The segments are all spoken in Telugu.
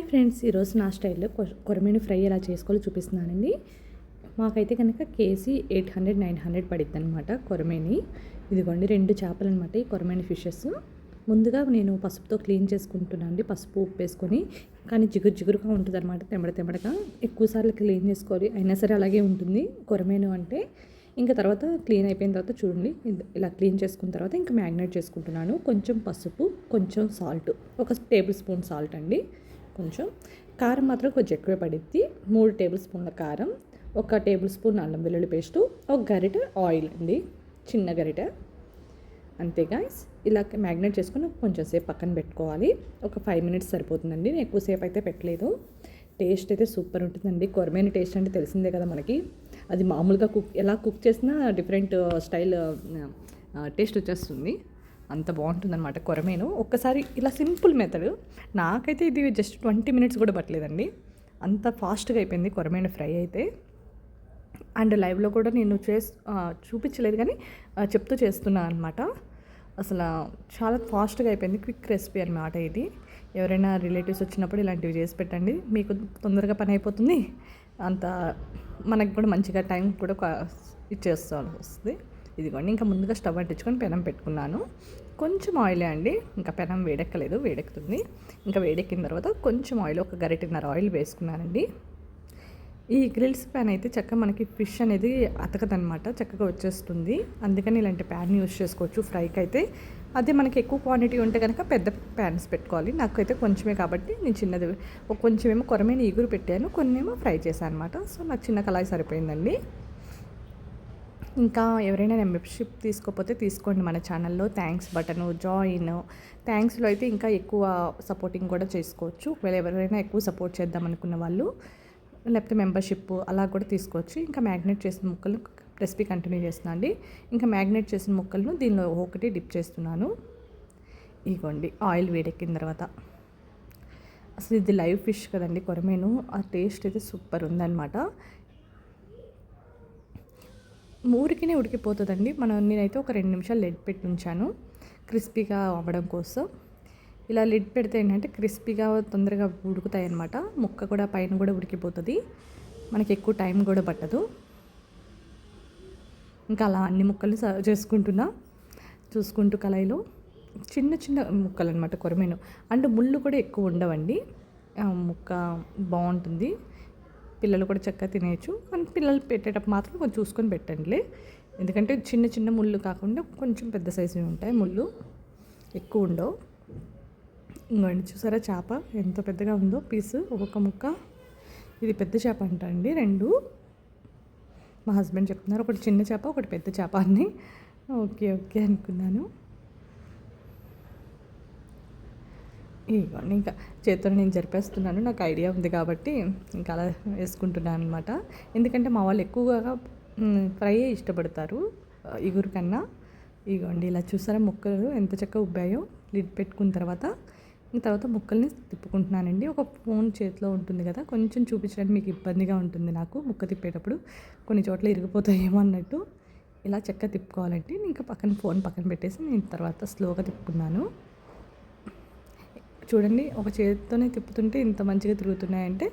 హాయ్ ఫ్రెండ్స్ ఈరోజు నా స్టైల్లో కొరమీను ఫ్రై ఎలా చేసుకోవాలో చూపిస్తున్నానండి. మాకైతే కనుక KG eight hundred nine hundred పడిద్ది అనమాట కొరమేని. ఇదిగోండి రెండు చేపలు అనమాట ఈ కొరమేని ఫిషెస్. ముందుగా నేను పసుపుతో క్లీన్ చేసుకుంటున్నాను అండి పసుపు ఉప్పు వేసుకొని కానీ జిగురు జిగురుగా ఉంటుంది అనమాట తెమ్మడ తెమ్మడగా ఎక్కువసార్లు క్లీన్ చేసుకోవాలి అయినా సరే అలాగే ఉంటుంది కొరమేను అంటే. ఇంకా తర్వాత క్లీన్ అయిపోయిన తర్వాత చూడండి ఇలా క్లీన్ చేసుకున్న తర్వాత ఇంకా మ్యాగ్నేట్ చేసుకుంటున్నాను. కొంచెం పసుపు కొంచెం సాల్ట్ ఒక టేబుల్ స్పూన్ సాల్ట్ అండి. కొంచెం కారం మాత్రం కొంచెం ఎక్కువ పడిద్ది. మూడు టేబుల్ స్పూన్ల కారం ఒక టేబుల్ స్పూన్ అల్లం వెల్లుల్లి పేస్టు ఒక గరిట ఆయిల్ అండి చిన్న గరిట. అంతే గాయస్ ఇలా మ్యాగ్నేట్ చేసుకుని కొంచెం సేపు పక్కన పెట్టుకోవాలి. ఒక ఫైవ్ మినిట్స్ సరిపోతుందండి. నేను ఎక్కువసేపు అయితే పెట్టలేదు. టేస్ట్ అయితే సూపర్ ఉంటుందండి. కొరమైన టేస్ట్ అంటే తెలిసిందే కదా మనకి. అది మామూలుగా కుక్ ఎలా కుక్ చేసినా డిఫరెంట్ స్టైల్ టేస్ట్ వచ్చేస్తుంది. అంత బాగుంటుంది అనమాట కొరమేను. ఒక్కసారి ఇలా సింపుల్ మెథడ్. నాకైతే ఇది జస్ట్ ట్వంటీ మినిట్స్ కూడా పట్టలేదండి. అంత ఫాస్ట్గా అయిపోయింది కొరమేను ఫ్రై అయితే. అండ్ లైవ్లో కూడా నేను చేసి చూపించలేదు కానీ చెప్తూ చేస్తున్నాను అనమాట అసలు చాలా ఫాస్ట్గా అయిపోయింది. క్విక్ రెసిపీ అనమాట ఇది. ఎవరైనా రిలేటివ్స్ వచ్చినప్పుడు ఇలాంటివి చేసి పెట్టండి. మీకు తొందరగా పని అయిపోతుంది. అంత మనకి కూడా మంచిగా టైం కూడా ఇచ్చేస్తాను వస్తుంది. ఇదిగోండి ఇంకా ముందుగా స్టవ్ అంటించుకొని పెనం పెట్టుకున్నాను. కొంచెం ఆయిలే అండి ఇంకా పెనం వేడెక్కలేదు వేడెక్కుతుంది. ఇంకా వేడెక్కిన తర్వాత కొంచెం ఆయిల్ ఒక గరిటెన్నర ఆయిల్ వేసుకున్నానండి. ఈ గ్రిల్స్ ప్యాన్ అయితే చక్కగా మనకి ఫిష్ అనేది అతకదనమాట చక్కగా వచ్చేస్తుంది. అందుకని ఇలాంటి ప్యాన్ యూస్ చేసుకోవచ్చు ఫ్రైకి అయితే అదే మనకి ఎక్కువ క్వాంటిటీ ఉంటే కనుక పెద్ద ప్యాన్స్ పెట్టుకోవాలి. నాకైతే కొంచెమే కాబట్టి నేను చిన్నది కొంచెమేమో కొరమైన ఈగురు పెట్టాను కొన్ని ఏమో ఫ్రై చేశాను అనమాట సో నాకు చిన్న కళాయి సరిపోయిందండి. ఇంకా ఎవరైనా మెంబర్షిప్ తీసుకోకపోతే తీసుకోండి మన ఛానల్లో థ్యాంక్స్ బటను జాయిన్ థ్యాంక్స్లో అయితే ఇంకా ఎక్కువ సపోర్టింగ్ కూడా చేసుకోవచ్చు. ఒకవేళ ఎవరైనా ఎక్కువ సపోర్ట్ చేద్దాం అనుకున్న వాళ్ళు లేకపోతే మెంబర్షిప్ అలా కూడా తీసుకోవచ్చు. ఇంకా మ్యాగ్నెట్ చేసిన ముక్కలు రెసిపీ కంటిన్యూ చేస్తున్నా అండి. ఇంకా మ్యాగ్నెట్ చేసిన ముక్కలను దీనిలో ఒకటి డిప్ చేస్తున్నాను. ఇగోండి ఆయిల్ వేడెక్కిన తర్వాత. అసలు ఇది లైవ్ ఫిష్ కదండి కొరమేను. ఆ టేస్ట్ అయితే సూపర్ ఉందన్నమాట. ఊరికినే ఉడికిపోతుందండి. మనం నేనైతే ఒక రెండు నిమిషాలు లెడ్ పెట్టి ఉంచాను. క్రిస్పీగా అవ్వడం కోసం. ఇలా లిడ్ పెడితే ఏంటంటే క్రిస్పీగా తొందరగా ఉడుకుతాయి అన్నమాట ముక్క కూడా పైన కూడా ఉడికిపోతుంది. మనకి ఎక్కువ టైం కూడా పట్టదు. ఇంకా అలా అన్ని ముక్కలు సర్వ్ చేసుకుంటున్నా. చూసుకుంటూ కళాయిలో చిన్న చిన్న ముక్కలు అనమాట కొరమేను. అంటే ముళ్ళు కూడా ఎక్కువ ఉండవండి. ముక్క బాగుంటుంది. పిల్లలు కూడా చక్కగా తినేయచ్చు. కానీ పిల్లలు పెట్టేటప్పుడు మాత్రం కొంచెం చూసుకొని పెట్టండిలే ఎందుకంటే చిన్న చిన్న ముళ్ళు కాకుండా కొంచెం పెద్ద సైజు ఉంటాయి. ముళ్ళు ఎక్కువ ఉండవు. ఇంకోండి చూసారా చేప? ఎంత పెద్దగా ఉందో పీసు. ఒక్కొక్క ముక్క. ఇది పెద్ద చేప అంట అండి. రెండు. మా హస్బెండ్ చెప్తున్నారు. ఒకటి చిన్న చేప ఒకటి పెద్ద చేప అని ఓకే ఓకే అనుకున్నాను. ఇవ్వండి ఇంకా చేతితో నేను జరిపేస్తున్నాను నాకు ఐడియా ఉంది కాబట్టి ఇంకా అలా వేసుకుంటున్నాను అనమాట ఎందుకంటే మా వాళ్ళు ఎక్కువగా ఫ్రై ఇష్టపడతారు ఇగురు కన్నా. ఇగోండి ఇలా చూసారా ముక్కలు ఎంత చక్కగా ఉబ్బాయో? లిడ్ పెట్టుకున్న తర్వాత తర్వాత ముక్కల్ని తిప్పుకుంటున్నానండి. ఒక ఫోన్ చేతిలో ఉంటుంది కదా కొంచెం చూపించడానికి మీకు ఇబ్బందిగా ఉంటుంది నాకు ముక్క తిప్పేటప్పుడు. కొన్ని చోట్ల ఇరిగిపోతాయేమో అన్నట్టు. ఇలా చెక్క తిప్పుకోవాలంటే ఇంకా పక్కన ఫోన్ పక్కన పెట్టేసి నేను తర్వాత స్లోగా తిప్పుకున్నాను. చూడండి ఒక చేతితోనే తిప్పుతుంటే ఇంత మంచిగా తిరుగుతున్నాయంటే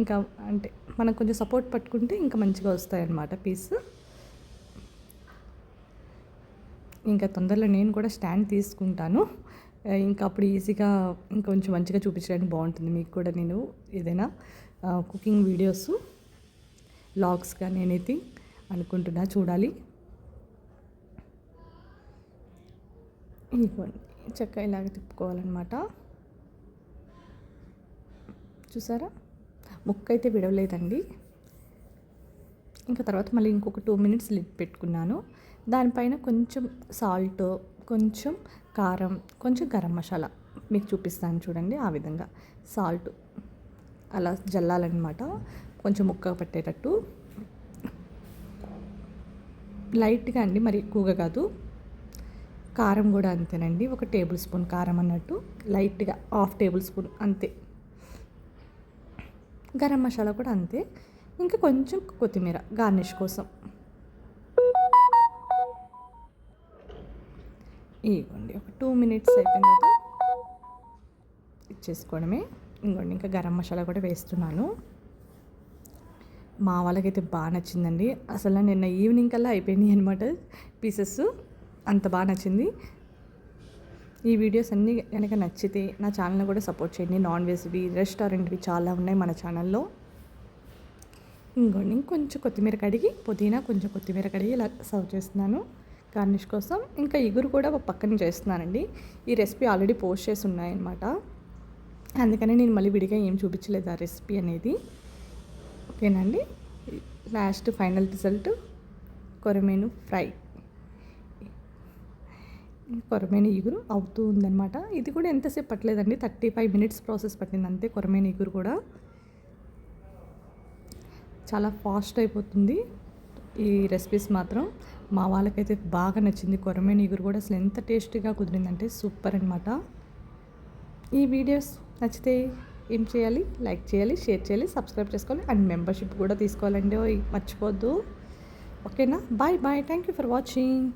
ఇంకా అంటే మనం కొంచెం సపోర్ట్ పట్టుకుంటే ఇంకా మంచిగా వస్తాయన్నమాట పీస్ ఇంకా తొందరలో నేను కూడా స్టాండ్ తీసుకుంటాను. ఇంకా అప్పుడు ఈజీగా ఇంకొంచెం మంచిగా చూపించడానికి బాగుంటుంది. మీకు కూడా నేను ఏదైనా కుకింగ్ వీడియోస్ లాగ్స్ కానీ ఎనీథింగ్ అనుకుంటున్నా చూడాలి. ఇదిగోండి చెక్క ఇలాగ తిప్పుకోవాలన్నమాట. చూసారా? ముక్క అయితే విడవలేదండి. ఇంకా తర్వాత మళ్ళీ ఇంకొక టూ మినిట్స్ లిడ్ పెట్టుకున్నాను. దానిపైన కొంచెం సాల్ట్ కొంచెం కారం కొంచెం గరం మసాలా మీకు చూపిస్తాను చూడండి ఆ విధంగా. సాల్ట్ అలా జల్లాలన్నమాట. కొంచెం ముక్క పట్టేటట్టు. లైట్గా అండి మరి ఎక్కువగా కాదు. కారం కూడా అంతేనండి ఒక టేబుల్ స్పూన్ కారం అన్నట్టు. లైట్గా హాఫ్ టేబుల్ స్పూన్ అంతే. గరం మసాలా కూడా అంతే. ఇంకా కొంచెం కొత్తిమీర గార్నిష్ కోసం. ఇవ్వండి ఒక టూ మినిట్స్ అయిపోయిన తర్వాత ఇచ్చేసుకోవడమే. ఇంకోండి ఇంకా గరం మసాలా కూడా వేస్తున్నాను. మా వాళ్ళకైతే బాగా నచ్చిందండి. అసలు నిన్న ఈవినింగ్ కల్లా అయిపోయినాయి అనమాట పీసెస్. అంత బాగా నచ్చింది. ఈ వీడియోస్ అన్నీ కనుక నచ్చితే నా ఛానల్ని కూడా సపోర్ట్ చేయండి. నాన్ వెజ్వి రెస్టారెంట్వి చాలా ఉన్నాయి మన ఛానల్లో. ఇంకోండి ఇంకొంచెం కొత్తిమీర కడిగి పుదీనా కొంచెం కొత్తిమీర కడిగి ఇలా సర్వ్ చేస్తున్నాను. గార్నిష్ కోసం ఇంకా ఇగురు కూడా ఒక పక్కన చేస్తున్నానండి. ఈ రెసిపీ ఆల్రెడీ పోస్ట్ చేసి ఉన్నాయన్నమాట. అందుకని నేను మళ్ళీ విడిగా ఏం చూపించలేదు ఆ రెసిపీ అనేది. ఓకేనండి లాస్ట్ ఫైనల్ రిజల్ట్ కొరమేను ఫ్రై. కొరమైన ఇగురు అవుతూ ఉందన్నమాట. ఇది కూడా ఎంతసేపు పట్టలేదండి. థర్టీ ఫైవ్ మినిట్స్ ప్రాసెస్ పట్టింది అంతే కొరమైన ఇగురు కూడా. చాలా ఫాస్ట్ అయిపోతుంది ఈ రెసిపీస్ మాత్రం. మా వాళ్ళకైతే బాగా నచ్చింది కొరమైన ఇగురు కూడా. అసలు ఎంత టేస్టీగా కుదిరిందంటే సూపర్ అనమాట ఈ వీడియోస్ నచ్చితే ఏం చేయాలి? లైక్ చేయాలి షేర్ చేయాలి సబ్స్క్రైబ్ చేసుకోవాలి అండ్ మెంబర్షిప్ కూడా తీసుకోవాలండి. మర్చిపోద్దు. ఓకేనా? Bye bye. Thank you for watching.